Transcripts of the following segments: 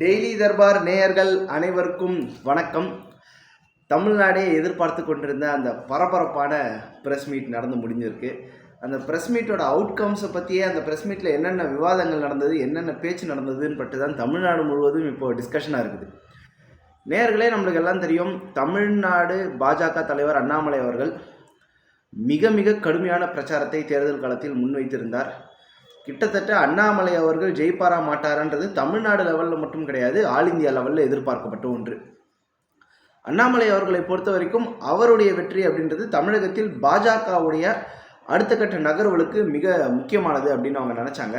Daily Darbar நேயர்கள் அனைவருக்கும் வணக்கம். தமிழ்நாடே எதிர்பார்த்து கொண்டிருந்த அந்த பரபரப்பான ப்ரெஸ் மீட் நடந்து முடிஞ்சிருக்கு. அந்த ப்ரெஸ் மீட்டோட அவுட்கம்ஸை பற்றியே அந்த ப்ரெஸ் மீட்டில் என்னென்ன விவாதங்கள் நடந்தது என்னென்ன பேச்சு நடந்ததுன்னு பட்டு தான் தமிழ்நாடு முழுவதும் இப்போ டிஸ்கஷனாக இருக்குது. நேயர்களே நம்மளுக்கு எல்லாம் தெரியும் தமிழ்நாடு பாஜக தலைவர் அண்ணாமலை அவர்கள் மிக மிக கடுமையான பிரச்சாரத்தை தேர்தல் காலத்தில் முன்வைத்திருந்தார். கிட்டத்தட்ட அண்ணாமலை அவர்கள் ஜெயிப்பாரா மாட்டாரான்றது தமிழ்நாடு லெவலில் மட்டும் கிடையாது ஆல் இந்தியா லெவலில் எதிர்பார்க்கப்பட்ட ஒன்று. அண்ணாமலை அவர்களை பொறுத்த வரைக்கும் அவருடைய வெற்றி அப்படின்றது தமிழகத்தில் பாஜகவுடைய அடுத்த கட்ட நகர்வுகளுக்கு மிக முக்கியமானது அப்படின்னு அவங்க நினச்சாங்க.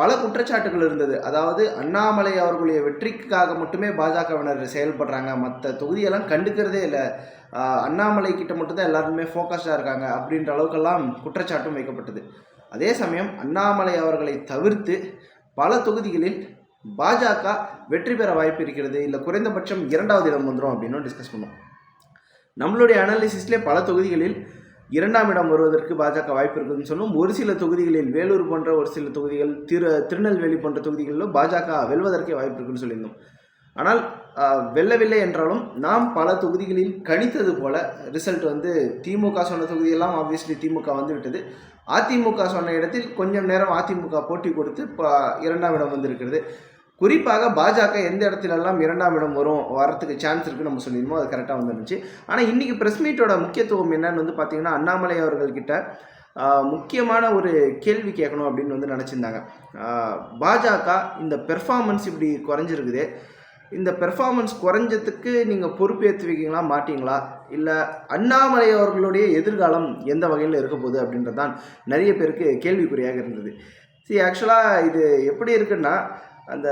பல குற்றச்சாட்டுகள் இருந்தது. அதாவது அண்ணாமலை அவர்களுடைய வெற்றிக்காக மட்டுமே பாஜகவினர் செயல்படுறாங்க. மற்ற தொகுதியெல்லாம் கண்டுக்கிறதே இல்லை. அண்ணாமலை கிட்ட மட்டும்தான் எல்லாருமே ஃபோக்கஸ்டாக இருக்காங்க அப்படின்ற அளவுக்கெல்லாம் குற்றச்சாட்டும் வைக்கப்பட்டது. அதே சமயம் அண்ணாமலை அவர்களை தவிர்த்து பல தொகுதிகளில் பாஜக வெற்றி பெற வாய்ப்பு இருக்கிறது. இல்லை குறைந்தபட்சம் இரண்டாவது இடம் வந்துடும் அப்படின்னு டிஸ்கஸ் பண்ணோம். நம்மளுடைய அனாலிசிஸ்லேயே பல தொகுதிகளில் இரண்டாம் இடம் வருவதற்கு பாஜக வாய்ப்பு இருக்குதுன்னு சொன்னோம். ஒரு சில தொகுதிகளில் வேலூர் போன்ற ஒரு சில தொகுதிகள் திரு திருநெல்வேலி போன்ற தொகுதிகளிலும் பாஜக வெல்வதற்கே வாய்ப்பு இருக்குன்னு சொல்லியிருந்தோம். ஆனால் வெல்லவில்லை என்றாலும் நாம் பல தொகுதிகளில் கணித்தது போல ரிசல்ட் வந்து திமுக சொன்ன தொகுதியெல்லாம் ஆப்வியஸ்லி திமுக வந்து விட்டது அதிமுக சொன்ன இடத்தில் கொஞ்சம் நேரம் அதிமுக போட்டி கொடுத்து இப்போ இரண்டாம் இடம் வந்திருக்கிறது. குறிப்பாக பாஜக எந்த இடத்துலலாம் இரண்டாம் இடம் வரும் வரத்துக்கு சான்ஸ் இருக்குன்னு நம்ம சொல்லியிருந்தோம் அது கரெக்டாக வந்துருந்துச்சு. ஆனால் இன்றைக்கி ப்ரெஸ் மீட்டோட முக்கியத்துவம் என்னன்னு வந்து பார்த்தீங்கன்னா அண்ணாமலை அவர்கள்கிட்ட முக்கியமான ஒரு கேள்வி கேட்கணும் அப்படின்னு வந்து நினச்சிருந்தாங்க. பாஜக இந்த பெர்ஃபார்மன்ஸ் இப்படி குறைஞ்சிருக்குது இந்த பெர்ஃபார்மன்ஸ் குறைஞ்சதுக்கு நீங்கள் பொறுப்பேற்றுவீங்களா மாட்டீங்களா? இல்லை அண்ணாமலை அவர்களுடைய எதிர்காலம் எந்த வகையில் இருக்க போகுது அப்படின்றது தான் நிறைய பேருக்கு கேள்விக்குறியாக இருந்தது. சரி ஆக்சுவலாக இது எப்படி இருக்குன்னா அந்த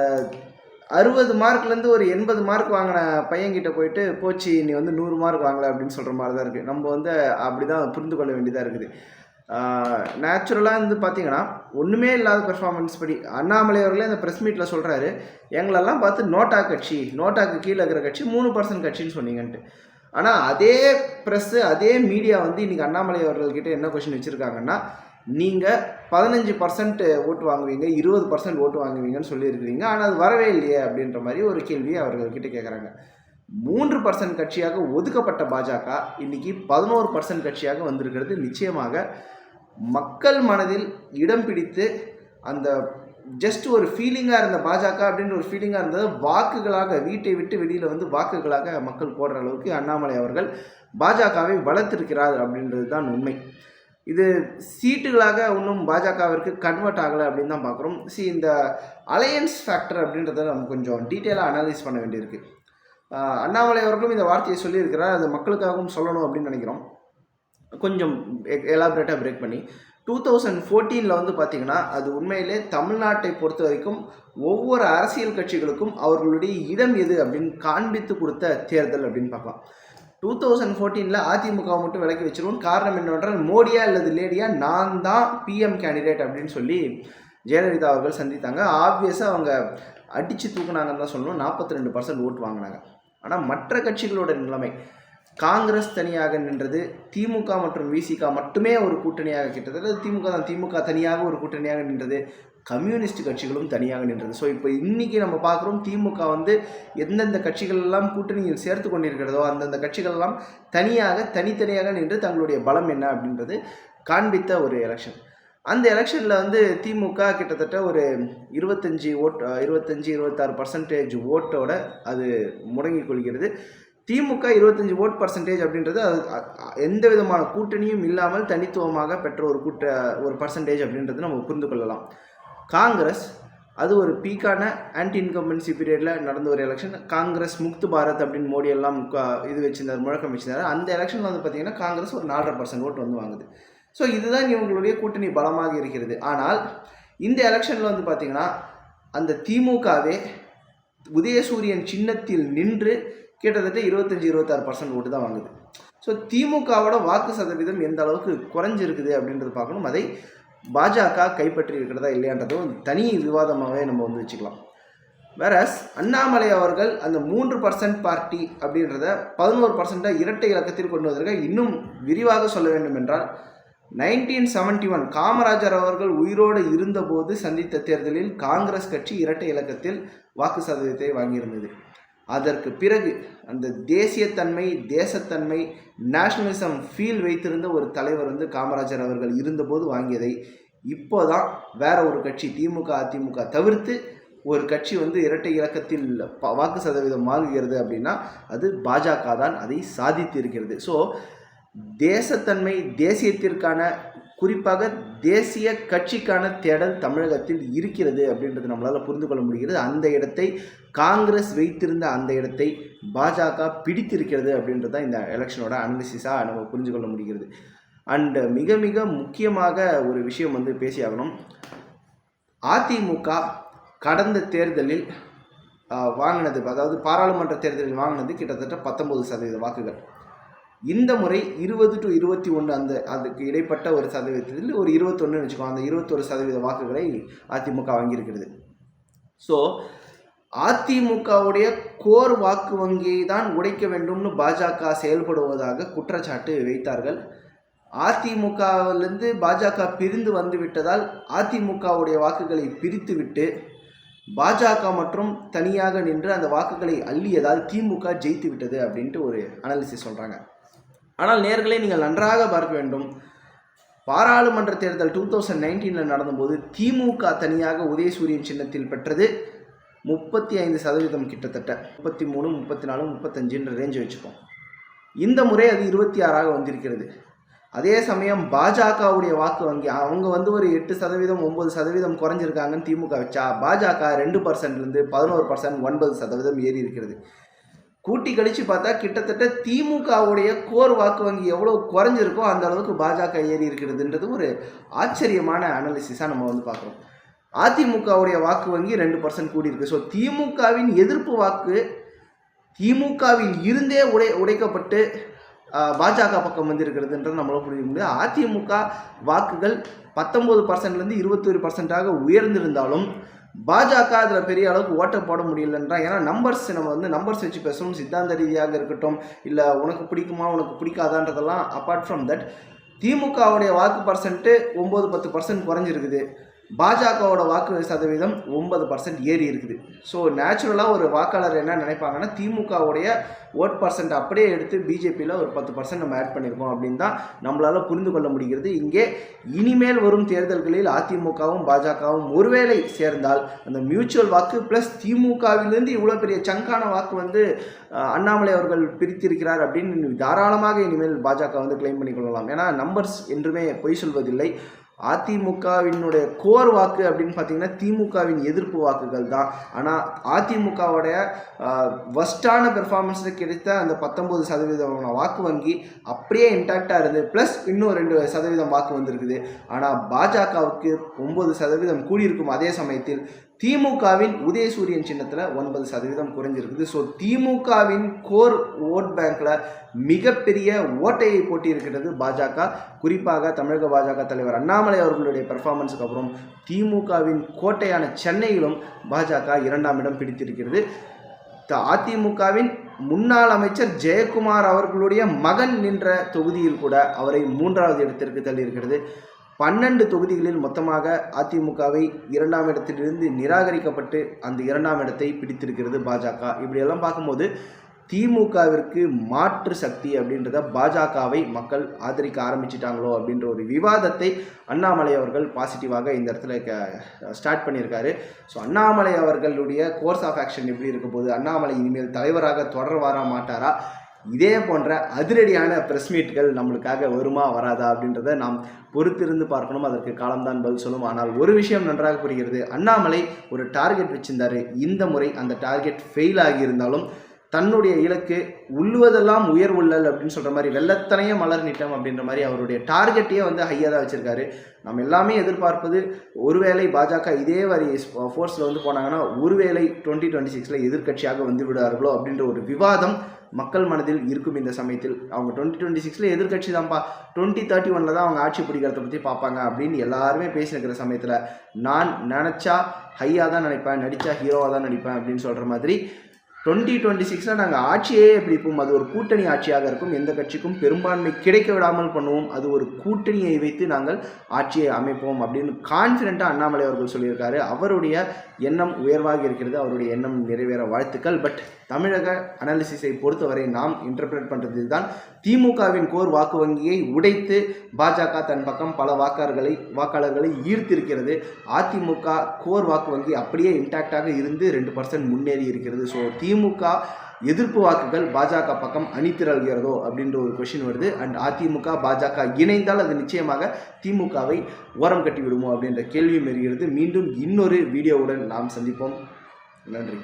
அறுபது மார்க்லேருந்து ஒரு எண்பது மார்க் வாங்கின பையன்கிட்ட போயிட்டு போச்சு நீ வந்து நூறு மார்க் வாங்கலை அப்படின்னு சொல்கிற மாதிரி தான் இருக்குது நம்ம வந்து அப்படி தான் புரிந்து கொள்ள வேண்டியதாக இருக்குது. நேச்சுரலாக வந்து பார்த்தீங்கன்னா ஒன்றுமே இல்லாத பெர்ஃபார்மன்ஸ் படி அண்ணாமலை அவர்களே அந்த ப்ரெஸ் மீட்டில் சொல்கிறாரு எங்களெல்லாம் பார்த்து நோட்டா கட்சி நோட்டாக்கு கீழே இருக்கிற கட்சி மூணு பர்சன்ட் கட்சின்னு சொன்னீங்கன்ட்டு. ஆனால் அதே ப்ரெஸ்ஸு அதே மீடியா வந்து இன்றைக்கி அண்ணாமலை அவர்கள்கிட்ட என்ன கொஷின் வச்சுருக்காங்கன்னா நீங்கள் பதினஞ்சு பர்சன்ட் ஓட்டு வாங்குவீங்க இருபது பர்சன்ட் ஓட்டு வாங்குவீங்கன்னு சொல்லியிருக்கிறீங்க ஆனால் அது வரவே இல்லையே அப்படின்ற மாதிரி ஒரு கேள்வியை அவர்கள்கிட்ட கேட்குறாங்க மூன்று பர்சன்ட் கட்சியாக ஒதுக்கப்பட்ட பாஜக இன்னைக்கு பதினோரு பர்சன்ட் கட்சியாக வந்திருக்கிறது நிச்சயமாக. மக்கள் மனதில் இடம் பிடித்து அந்த ஜஸ்ட் ஒரு ஃபீலிங்காக இருந்த பாஜக அப்படின்ற ஒரு ஃபீலிங்காக இருந்தது வாக்குகளாக வீட்டை விட்டு வெளியில் வந்து வாக்குகளாக மக்கள் போடுற அளவுக்கு அண்ணாமலை அவர்கள் பாஜகவை வளர்த்திருக்கிறார் அப்படின்றது தான் உண்மை. இது சீட்டுகளாக இன்னும் பாஜகவிற்கு கன்வெர்ட் ஆகலை அப்படின்னு தான் பார்க்குறோம். சி இந்த அலையன்ஸ் ஃபேக்டர் அப்படின்றத நம்ம கொஞ்சம் டீட்டெயிலாக அனலைஸ் பண்ண வேண்டியிருக்கு. அண்ணாமலை அவர்களும் இந்த வார்த்தையை சொல்லியிருக்கிறார். அது மக்களுக்காகவும் சொல்லணும் அப்படின்னு நினைக்கிறோம். கொஞ்சம் எலாபரேட்டாக பிரேக் பண்ணி. டூ தௌசண்ட் ஃபோர்டீனில் வந்து பார்த்திங்கன்னா அது உண்மையிலே தமிழ்நாட்டை பொறுத்த வரைக்கும் ஒவ்வொரு அரசியல் கட்சிகளுக்கும் அவர்களுடைய இடம் எது அப்படின்னு காண்பித்து கொடுத்த தேர்தல் அப்படின்னு பார்க்கலாம். டூ தௌசண்ட் ஃபோர்டீனில் அதிமுக மட்டும் விலக்கி வச்சிருவோம். காரணம் என்னவென்றால் மோடியா அல்லது லேடியா நான் தான் பிஎம் கேண்டிடேட் அப்படின்னு சொல்லி ஜெயலலிதா அவர்கள் சந்தித்தாங்க. ஆப்வியஸாக அவங்க அடித்து தூக்குனாங்கன்னு தான் சொல்லணும். நாற்பத்தி ரெண்டு பர்சன்ட் ஓட்டு வாங்கினாங்க. ஆனால் மற்ற கட்சிகளோட நிலைமை காங்கிரஸ் தனியாக நின்றது திமுக மற்றும் விசிக மட்டுமே ஒரு கூட்டணியாக கிட்டத்தட்ட திமுக தான். திமுக தனியாக ஒரு கூட்டணியாக நின்றது. கம்யூனிஸ்ட் கட்சிகளும் தனியாக நின்றது. ஸோ இப்போ இன்றைக்கி நம்ம பார்க்குறோம் திமுக வந்து எந்தெந்த கட்சிகள் எல்லாம் கூட்டணியில் சேர்த்து கொண்டிருக்கிறதோ அந்தந்த கட்சிகள் எல்லாம் தனியாக தனித்தனியாக நின்று தங்களுடைய பலம் என்ன அப்படின்றது காண்பித்த ஒரு எலெக்ஷன் அந்த எலெக்ஷனில் வந்து திமுக கிட்டத்தட்ட ஒரு இருபத்தஞ்சி ஓட் இருபத்தஞ்சி இருபத்தாறு பர்சன்டேஜ் ஓட்டோட அது முடங்கிக் கொள்கிறது. திமுக இருபத்தஞ்சி ஓட் பர்சன்டேஜ் அப்படின்றது அது எந்த விதமான கூட்டணியும் இல்லாமல் தனித்துவமாக பெற்ற ஒரு கூட்ட ஒரு பர்சன்டேஜ் அப்படின்றது நம்ம புரிந்து கொள்ளலாம். காங்கிரஸ் அது ஒரு பீக்கான ஆன்டி இன்கம்பன்சி பீரியடில் நடந்த ஒரு எலெக்ஷன் காங்கிரஸ் முக்து பாரத் அப்படின்னு மோடி எல்லாம் இது வச்சிருந்தார் முழக்கம் வச்சிருந்தார். அந்த எலெக்ஷனில் வந்து பார்த்தீங்கன்னா காங்கிரஸ் ஒரு நாலரை பர்சன்ட் ஓட்டு வந்து வாங்குது. ஸோ இதுதான் இவங்களுடைய கூட்டணி பலமாக இருக்கிறது. ஆனால் இந்த எலெக்ஷனில் வந்து பார்த்திங்கன்னா அந்த திமுகவே உதயசூரியன் சின்னத்தில் நின்று கிட்டத்தட்ட இருபத்தஞ்சி இருபத்தாறு பர்சன்ட் ஓட்டு தான் வாங்குது. ஸோ திமுகவோட வாக்கு சதவீதம் எந்த அளவுக்கு குறைஞ்சிருக்குது அப்படின்றது பார்க்கணும். அதை பாஜக கைப்பற்றி இருக்கிறதா இல்லையான்றதும் தனி விவாதமாகவே நம்ம வந்து வச்சுக்கலாம். வேறஸ் அண்ணாமலை அவர்கள் அந்த மூன்று பர்சன்ட் பார்ட்டி அப்படின்றத பதினோரு பர்சன்ட்டாக இரட்டை இலக்கத்தில் கொண்டு வந்திருக்க இன்னும் விரிவாக சொல்ல வேண்டும் என்றால் நைன்டீன் செவன்டி ஒன் காமராஜர் அவர்கள் உயிரோடு இருந்தபோது சந்தித்த தேர்தலில் காங்கிரஸ் கட்சி இரட்டை இலக்கத்தில் வாக்கு சதவீதத்தை வாங்கியிருந்தது. அதற்கு பிறகு அந்த தேசியத்தன்மை தேசத்தன்மை நேஷனலிசம் ஃபீல் வைத்திருந்த ஒரு தலைவர் வந்து காமராஜர் அவர்கள் இருந்தபோது வாங்கியதை இப்போதான் வேற ஒரு கட்சி திமுக அதிமுக தவிர்த்து ஒரு கட்சி வந்து இரட்டை இலக்கத்தில் வாக்கு சதவீதம் மாறுகிறது அப்படின்னா அது பாஜக தான் அதை சாதித்து இருக்கிறது. ஸோ தேசத்தன்மை தேசியத்திற்கான குறிப்பாக தேசிய கட்சிக்கான தேடல் தமிழகத்தில் இருக்கிறது அப்படின்றது நம்மளால் புரிந்து கொள்ள முடிகிறது. அந்த இடத்தை காங்கிரஸ் வைத்திருந்த அந்த இடத்தை பாஜக பிடித்திருக்கிறது அப்படின்றது தான் இந்த எலெக்ஷனோட அனாலிசிஸாக நம்ம புரிஞ்சு கொள்ள முடிகிறது. அண்டு மிக மிக முக்கியமாக ஒரு விஷயம் வந்து பேசியாகணும். அதிமுக கடந்த தேர்தலில் வாங்கினது அதாவது பாராளுமன்ற தேர்தலில் வாங்கினது கிட்டத்தட்ட பத்தொன்பது சதவீத வாக்குகள். இந்த முறை இருபது டு இருபத்தி ஒன்று அந்த அதுக்கு இடைப்பட்ட ஒரு சதவீதத்தில் ஒரு இருபத்தொன்னு வச்சுக்கோ அந்த இருபத்தொரு சதவீத வாக்குகளை அதிமுக வாங்கியிருக்கிறது. ஸோ அதிமுகவுடைய கோர் வாக்கு வங்கியை தான் உடைக்க வேண்டும்னு பாஜக செயல்படுவதாக குற்றச்சாட்டு வைத்தார்கள். அதிமுகவிலிருந்து பாஜக பிரிந்து வந்து விட்டதால் அதிமுகவுடைய வாக்குகளை பிரித்துவிட்டு பாஜக மற்றும் தனியாக நின்று அந்த வாக்குகளை அள்ளியதால் திமுக ஜெயித்து விட்டது அப்படின்ட்டு ஒரு அனாலிசிஸ் சொல்கிறாங்க ஆனால் நேர்களே நீங்கள் நன்றாக பார்க்க வேண்டும். பாராளுமன்ற தேர்தல் டூ தௌசண்ட் நைன்டீனில் நடந்தபோது திமுக தனியாக உதயசூரியன் சின்னத்தில் பெற்றது முப்பத்தி ஐந்து சதவீதம் கிட்டத்தட்ட. முப்பத்தி மூணு முப்பத்தி நாலு முப்பத்தஞ்சுன்ற ரேஞ்ச் வச்சுப்போம். இந்த முறை அது இருபத்தி ஆறாக வந்திருக்கிறது. அதே சமயம் பாஜகவுடைய வாக்கு வங்கி அவங்க வந்து ஒரு எட்டு சதவீதம் ஒம்பது சதவீதம் குறைஞ்சிருக்காங்கன்னு திமுக வச்சா பாஜக ரெண்டு பர்சன்ட்லேருந்து பதினோரு பர்சன்ட் ஒன்பது சதவீதம் ஏறி இருக்கிறது. கூட்டி கழித்து பார்த்தா கிட்டத்தட்ட திமுகவுடைய கோர் வாக்கு வங்கி எவ்வளோ குறைஞ்சிருக்கோ அந்த அளவுக்கு பாஜக ஏறி இருக்கிறதுன்றது ஒரு ஆச்சரியமான அனாலிசிஸாக நம்ம வந்து பார்க்குறோம். அதிமுகவுடைய வாக்கு வங்கி ரெண்டு பர்சன்ட் கூடியிருக்கு ஸோ திமுகவின் எதிர்ப்பு வாக்கு திமுகவில் இருந்தே உடை உடைக்கப்பட்டு பாஜக பக்கம் வந்திருக்கிறதுன்றது நம்மளால புரிஞ்சுக்க முடியாது அதிமுக வாக்குகள் பத்தொம்போது பர்சன்ட்லேருந்து இருபத்தொரு பர்சன்டாக உயர்ந்திருந்தாலும் பாஜக அதில் பெரிய அளவுக்கு ஓட்ட போட முடியலன்றா ஏன்னா நம்பர்ஸ் நம்ம வந்து நம்பர்ஸ் வச்சு பேசணும் சித்தாந்த ரீதியாக இருக்கட்டும் இல்லை உனக்கு பிடிக்குமா உனக்கு பிடிக்காதான்றதெல்லாம் அப்பார்ட் ஃப்ரம் தட் திமுகவுடைய வாக்கு பர்சன்ட்டு ஒம்பது பத்து பர்சன்ட் குறைஞ்சிருக்குது. பாஜகவோட வாக்கு சதவீதம் ஒன்பது பர்சன்ட் ஏறி இருக்குது. ஸோ நேச்சுரலாக ஒரு வாக்காளர் என்ன நினைப்பாங்கன்னா திமுகவுடைய ஓட் பர்சன்ட் அப்படியே எடுத்து பிஜேபியில் ஒரு பத்து பர்சன்ட் நம்ம ஆட் பண்ணியிருக்கோம் அப்படின்னு தான் நம்மளால் புரிந்து கொள்ள முடிகிறது. இங்கே இனிமேல் வரும் தேர்தல்களில் அதிமுகவும் பாஜகவும் ஒருவேளை சேர்ந்தால் அந்த மியூச்சுவல் வாக்கு ப்ளஸ் திமுகவிலிருந்து இவ்வளோ பெரிய சங்கான வாக்கு வந்து அண்ணாமலை அவர்கள் பிரித்திருக்கிறார் அப்படின்னு தாராளமாக இனிமேல் பாஜக வந்து கிளைம் பண்ணிக்கொள்ளலாம் ஏன்னா நம்பர்ஸ் என்றுமே பொய் சொல்வதில்லை. அதிமுகவினுடைய கோர் வாக்கு அப்படின்னு பார்த்தீங்கன்னா திமுகவின் எதிர்ப்பு வாக்குகள் தான். ஆனால் அதிமுகவுடைய வஸ்டான பெர்ஃபார்மன்ஸில் கிடைத்த அந்த பத்தொம்போது சதவீதமான வாக்கு வங்கி அப்படியே இன்டாக்டாக இருந்து ப்ளஸ் இன்னும் ரெண்டு சதவீதம் வாக்கு வந்திருக்குது. ஆனால் பாஜகவுக்கு ஒம்பது சதவீதம் கூடியிருக்கும் அதே சமயத்தில் திமுகவின் உதயசூரியன் சின்னத்தில் ஒன்பது சதவீதம் குறைஞ்சிருக்குது. ஸோ திமுகவின் கோர் ஓட் பேங்க்கில் மிகப்பெரிய ஓட்டையை போட்டியிருக்கிறது பாஜக. குறிப்பாக தமிழக பாஜக தலைவர் அண்ணாமலை அவர்களுடைய பெர்ஃபார்மன்ஸுக்கு அப்புறம் திமுகவின் கோட்டையான சென்னையிலும் பாஜக இரண்டாம் இடம் பிடித்திருக்கிறது. த- அதிமுகவின் முன்னாள் அமைச்சர் ஜெயக்குமார் அவர்களுடைய மகன் நின்ற தொகுதியில் கூட அவரை மூன்றாவது இடத்திற்கு தள்ளியிருக்கிறது. பன்னெண்டு தொகுதிகளில் மொத்தமாக அதிமுகவை இரண்டாம் இடத்திலிருந்து நிராகரிக்கப்பட்டு அந்த இரண்டாம் இடத்தை பிடித்திருக்கிறது பாஜக. இப்படியெல்லாம் பார்க்கும்போது திமுகவிற்கு மாற்று சக்தி அப்படின்றத பாஜகவை மக்கள் ஆதரிக்க ஆரம்பிச்சிட்டாங்களோ அப்படின்ற ஒரு விவாதத்தை அண்ணாமலை அவர்கள் பாசிட்டிவாக இந்த இடத்துல ஸ்டார்ட் பண்ணியிருக்காரு. ஸோ அண்ணாமலை அவர்களுடைய கோர்ஸ் ஆஃப் ஆக்ஷன் எப்படி இருக்க போது அண்ணாமலை இனிமேல் தலைவராக தொடர்வாரா மாட்டாரா? இதே போன்ற அதிரடியான ப்ரெஸ் மீட்கள் நம்மளுக்காக வருமா வராதா அப்படின்றத நாம் பொறுத்திருந்து பார்க்கணும். அதற்கு காலம்தான் பதில் சொல்லும். ஆனால் ஒரு விஷயம் நன்றாக புரிகிறது. அண்ணாமலை ஒரு டார்கெட் வச்சிருந்தாரு. இந்த முறை அந்த டார்கெட் ஃபெயில் ஆகியிருந்தாலும் தன்னுடைய இலக்கு உள்ளுவதெல்லாம் உயர் உள்ளல் அப்படின்னு சொல்கிற மாதிரி வெள்ளத்தனைய மலர் நிட்டம் அப்படின்ற மாதிரி அவருடைய டார்கெட்டையே வந்து ஹையாக தான் வச்சுருக்காரு. நம்ம எல்லாமே எதிர்பார்ப்பது ஒருவேளை பாஜக இதே வரி ஃபோர்ஸில் வந்து போனாங்கன்னா ஒருவேளை டுவெண்ட்டி டுவெண்ட்டி சிக்ஸில் எதிர்கட்சியாக வந்து விடுவார்களோ அப்படின்ற ஒரு விவாதம் மக்கள் மனதில் இருக்கும் இந்த சமயத்தில். அவங்க டுவெண்ட்டி டுவெண்ட்டி சிக்ஸில் எதிர்க்கட்சி தான்ப்பா. டுவெண்ட்டி தேர்ட்டி ஒனில் தான் அவங்க ஆட்சி பிடிக்கிறத பற்றி பார்ப்பாங்க அப்படின்னு எல்லாருமே பேசினுக்கிற சமயத்தில் நான் நினச்சா ஹையாக தான் நினைப்பேன் நடித்தா ஹீரோவாக தான் நடிப்பேன் அப்படின்னு சொல்கிற மாதிரி டுவெண்ட்டி டுவெண்ட்டி சிக்ஸில் நாங்கள் ஆட்சியே பிடிப்போம் அது ஒரு கூட்டணி ஆட்சியாக இருக்கும். எந்த கட்சிக்கும் பெரும்பான்மை கிடைக்க விடாமல் பண்ணுவோம். அது ஒரு கூட்டணியை வைத்து நாங்கள் ஆட்சியை அமைப்போம் அப்படின்னு கான்ஃபிடென்ட்டாக அண்ணாமலை அவர்கள் சொல்லியிருக்காரு. அவருடைய எண்ணம் உயர்வாக இருக்கிறது. அவருடைய எண்ணம் நிறைவேற வாழ்த்துக்கள். பட் தமிழக அனாலிசிஸை பொறுத்தவரை நாம் இன்டர்பிரேட் பண்ணுறது தான் திமுகவின் கோர் வாக்கு வங்கியை உடைத்து பாஜக தன் பக்கம் பல வாக்காளர்களை வாக்காளர்களை ஈர்த்திருக்கிறது. அதிமுக கோர் வாக்கு வங்கி அப்படியே இன்டாக்டாக இருந்து ரெண்டு பர்சன்ட் முன்னேறி இருக்கிறது. ஸோ திமுக எதிர்ப்பு வாக்குகள் பாஜக பக்கம் அணிதிரள்கிறதோ அப்படின்ற ஒரு கொஷின் வருது. அண்ட் அதிமுக பாஜக இணைந்தால் அது நிச்சயமாக திமுகவை ஓரம் கட்டி விடுமோ அப்படின்ற கேள்வியும் வருகிறது மீண்டும் இன்னொரு வீடியோவுடன் நாம் சந்திப்போம். நன்றி.